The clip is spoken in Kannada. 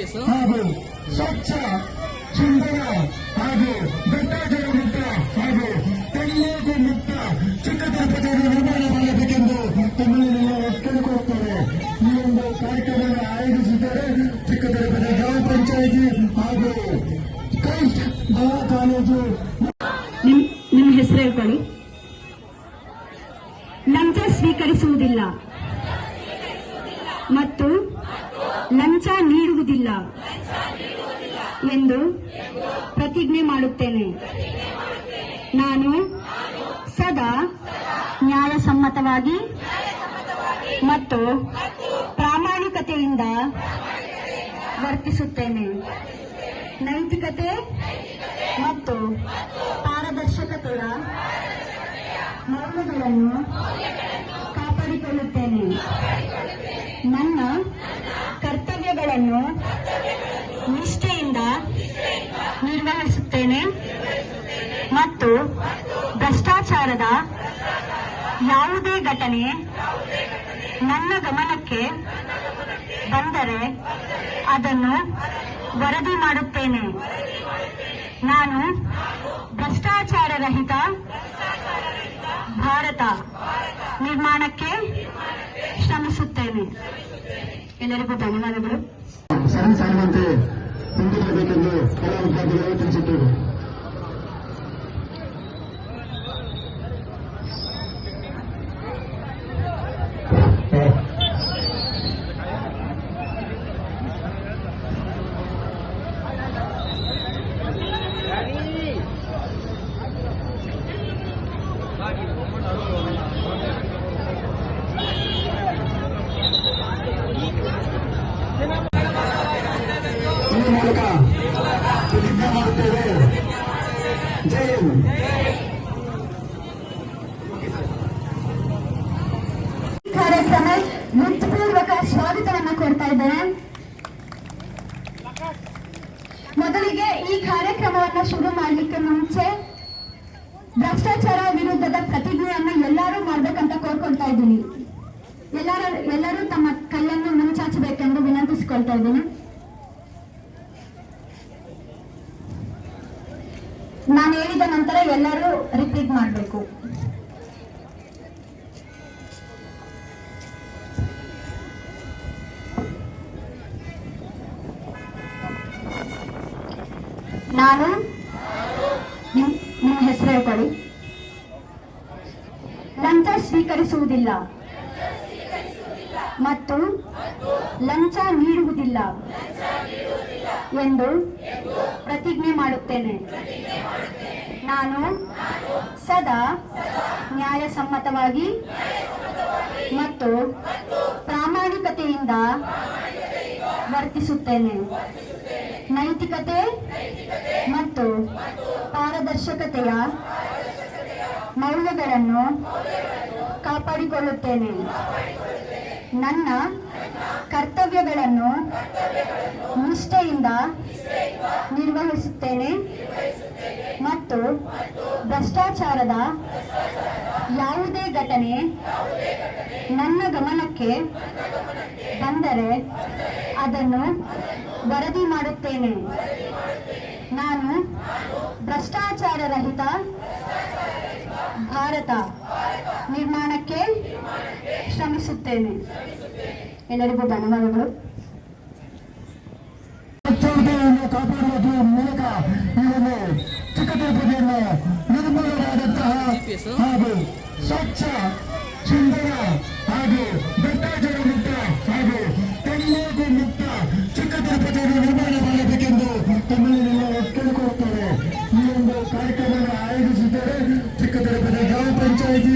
ಹಾಗೂ ಸ್ವಚ್ಛ ಸುಂದರ ಹಾಗೂ ಭ್ರಷ್ಟಾಚಾರ ಮುಕ್ತ ಹಾಗೂ ತಂಬಾಕು ಮುಕ್ತ ಚಿಕ್ಕ ತಿರುಪತಿಯನ್ನು ನಿರ್ಮಾಣ ಮಾಡಬೇಕೆಂದು ಕೇಳಿಕೊಳ್ಳುತ್ತಾರೆ ಈ ಒಂದು ಕಾರ್ಯಕ್ರಮವನ್ನು ಆಯೋಜಿಸಿದ್ದಾರೆ ಚಿಕ್ಕ ತಿರುಪತಿ ಗ್ರಾಮ ಪಂಚಾಯಿತಿ ಹಾಗೂ ಕ್ರೈಸ್ಟ್ ಗೋವಾ ಕಾಲೇಜು. ನಿಮ್ ನಿಮ್ಮ ಹೆಸರು ಹೇಳ್ಕೊಳ್ಳಿ. ಲಂಚ ಸ್ವೀಕರಿಸುವುದಿಲ್ಲ. ಮತ್ತು ಲಂಚ ನೀಡುವುದಿಲ್ಲ ಎಂದು ಪ್ರತಿಜ್ಞೆ ಮಾಡುತ್ತೇನೆ. ನಾನು ಸದಾ ನ್ಯಾಯಸಮ್ಮತವಾಗಿ ಮತ್ತು ಪ್ರಾಮಾಣಿಕತೆಯಿಂದ ವರ್ತಿಸುತ್ತೇನೆ. ನೈತಿಕತೆ ಮತ್ತು ಪಾರದರ್ಶಕತೆಯ ಮೌಲ್ಯಗಳನ್ನು ಕಾಪಾಡಿಕೊಳ್ಳುತ್ತೇನೆ. ನನ್ನ ಕರ್ತವ್ಯಗಳನ್ನು ನಿಷ್ಠೆಯಿಂದ ನಿರ್ವಹಿಸುತ್ತೇನೆ ಮತ್ತು ಭ್ರಷ್ಟಾಚಾರದ ಯಾವುದೇ ಘಟನೆ ನನ್ನ ಗಮನಕ್ಕೆ ಬಂದರೆ ಅದನ್ನು ವರದಿ ಮಾಡುತ್ತೇನೆ. ನಾನು ಭ್ರಷ್ಟಾಚಾರ ರಹಿತ ಭಾರತ ನಿರ್ಮಾಣಕ್ಕೆ ಶ್ರಮಿಸುತ್ತೇನೆ ಎಲ್ಲರಿಗೂ ಧನ್ಯವಾದಗಳು ಸರಿ ಸಾಗುವಂತೆ ಮುಂದುವರಬೇಕೆಂದು ಎಲ್ಲ ವಿದ್ಯಾರ್ಥಿಗಳು ತಿಳಿಸಿದ್ದೇವೆ ಈ ಮೂಲಕ ಪ್ರತಿಜ್ಞೆ ಮಾಡುತ್ತೇವೆ. ಜೈ ಹಿಂದ್. ಸ್ವಾಗತವನ್ನು ಕೊಡ್ತಾ ಇದ್ದೇನೆ. ಮೊದಲಿಗೆ ಈ ಕಾರ್ಯಕ್ರಮವನ್ನು ಶುರು ಮಾಡಲಿಕ್ಕೆ ಮುಂಚೆ ಭ್ರಷ್ಟಾಚಾರ ವಿರುದ್ಧದ ಪ್ರತಿಜ್ಞೆಯನ್ನು ಎಲ್ಲರೂ ಮಾಡ್ಬೇಕಂತ ಕೋರ್ಕೊಳ್ತಾ ಇದ್ದೀನಿ. ಎಲ್ಲರೂ ಎಲ್ಲರೂ ತಮ್ಮ ಕೈಯನ್ನು ಮುಂಚಾಚಬೇಕೆಂದು ವಿನಂತಿಸಿಕೊಳ್ತಾ ಇದ್ದೀನಿ. ನಾನು ಹೇಳಿದ ನಂತರ ಎಲ್ಲರೂ ರಿಪೀಟ್ ಮಾಡಬೇಕು. ನಾನು ನಿಮ್ ನಿಮ್ಮ ಹೆಸರು ಹೇಳ್ಕೊಳ್ಳಿ ಲಂಚ ಸ್ವೀಕರಿಸುವುದಿಲ್ಲ. ಮತ್ತು ಲಂಚ ನೀಡುವುದಿಲ್ಲ. ಎಂದು ಪ್ರತಿಜ್ಞೆ ಮಾಡುತ್ತೇನೆ. ನಾನು ಸದಾ ನ್ಯಾಯಸಮ್ಮತವಾಗಿ ಮತ್ತು ಪ್ರಾಮಾಣಿಕತೆಯಿಂದ ವರ್ತಿಸುತ್ತೇನೆ. ನೈತಿಕತೆ ಮತ್ತು ಪಾರದರ್ಶಕತೆಯ ಮೌಲ್ಯಗಳನ್ನು ಕಾಪಾಡಿಕೊಳ್ಳುತ್ತೇನೆ. ನನ್ನ ಕರ್ತವ್ಯಗಳನ್ನು ನಿಷ್ಠೆಯಿಂದ ನಿರ್ವಹಿಸುತ್ತೇನೆ ಮತ್ತು ಭ್ರಷ್ಟಾಚಾರದ ಯಾವುದೇ ಘಟನೆ ನನ್ನ ಗಮನಕ್ಕೆ ಬಂದರೆ ಅದನ್ನು ವರದಿ ಮಾಡುತ್ತೇನೆ. ನಾನು ಭ್ರಷ್ಟಾಚಾರ ರಹಿತ ಭಾರತ. ನಿರ್ಮಾಣಕ್ಕೆ ಶ್ರಮಿಸುತ್ತೇನೆ. ಎಲ್ಲರಿಗೂ ಧನ್ಯವಾದಗಳು. ಸ್ವಚ್ಛತೆಯನ್ನು ಕಾಪಾಡುವ ಮೂಲಕ ಈ ಒಂದು ಚಿಕ್ಕ ತಿರುಪತಿಯನ್ನು ನಿರ್ಮೂಲವಾದಂತಹ ಹಾಗೂ ಸ್ವಚ್ಛ, ಸುಂದರ ಹಾಗೂ ಭ್ರಷ್ಟಾಚಾರ ಮುಕ್ತ ಹಾಗೂ ತಂಬಾಕು ಮುಕ್ತ ಚಿಕ್ಕ ತಿರುಪತಿಯನ್ನು ನಿರ್ಮಾಣ ಮಾಡಬೇಕೆಂದು ತಮ್ಮನ್ನೆಲ್ಲ ಕೇಳಿಕೊಳ್ಳುತ್ತೇವೆ ಈ ಒಂದು ಕಾರ್ಯಕ್ರಮವನ್ನು ಆಯೋಜಿಸಿದ್ದಾರೆ ಚಿಕ್ಕ ತಿರುಪತಿ ಗ್ರಾಮ ಪಂಚಾಯಿತಿ